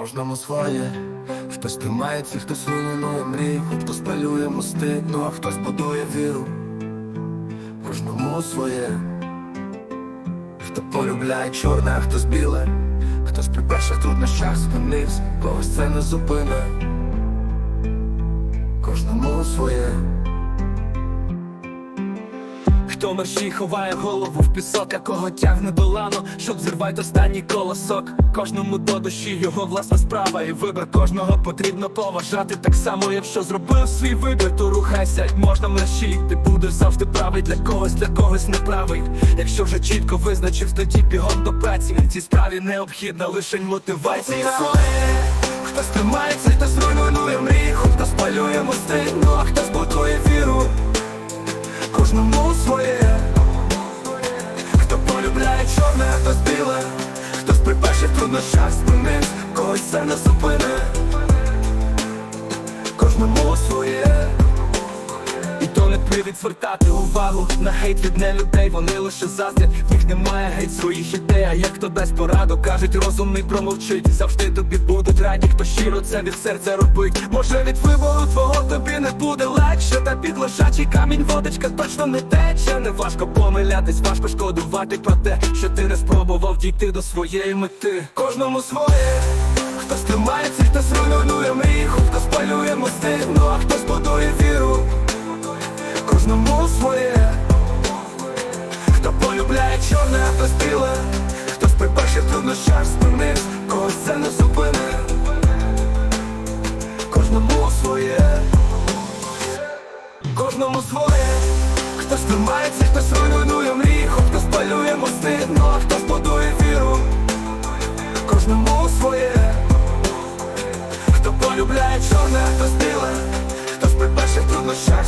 Кожному своє, хтось тримається, хтось руйнує мрії, хтось палює мости, ну а хтось будує віру. Кожному своє, хто полюбляє чорне, а хтось біле, хтось при перших труднощах спинився, когось це не зупине. Кожному своє. Хто мерщій ховає голову в пісок, а кого тягне до лану, щоб зірвати останній колосок. Кожному до душі його власна справа, і вибір кожного потрібно поважати. Так само, якщо зробив свій вибір, то рухайся, можна мерщій. Ти будеш завжди правий для когось, для когось неправий. Якщо вже чітко визначив, тоді бігом до праці. Цій справі необхідна лише мотивація. Хтось тримається, хтось руйнує мрії, хтось палює мости, ну а хтось будує при перших труднощах кой це не зупине то звертати увагу на хейт від не людей, вони лише заздрять, в них немає геть своїх ідей, а як хто дасть пораду, кажуть, розумний промовчить. Завжди тобі будуть раді, хто щиро це від серця робить. Може від вибору твого тобі не буде легше? Та під лежачий камінь водичка точно не тече. Не важко помилятись, важко шкодувати про те, що ти не спробував дійти до своєї мети. Кожному своє. Хтось тримається, хтось руйнує мрії, хтось палює мости, труднощах спинив, когось це не зупине Кожному своє. Кожному своє. Хтось тримається, хтось руйнує мрії, хтось палює мости, ну а хтось будує віру. Кожному своє. Хто полюбляє чорне, а хтось біле Хтось при перших труднощах